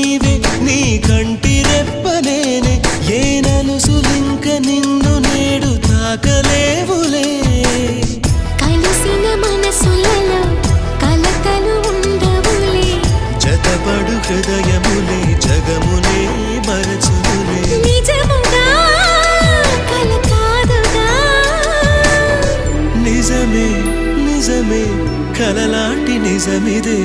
నీవే నీ కంటి రెప్పలేనే ఏ నలుసులింక నిన్ను నేడు తాకలేవులే. కలిసిన మనసులలో కలకలు ఉండవులే. జతపడు హృదయములే జగమునే మరచులే నిజముగా కలకాదుగా నిజమే నిజమే కలలాంటి నిజమిదే.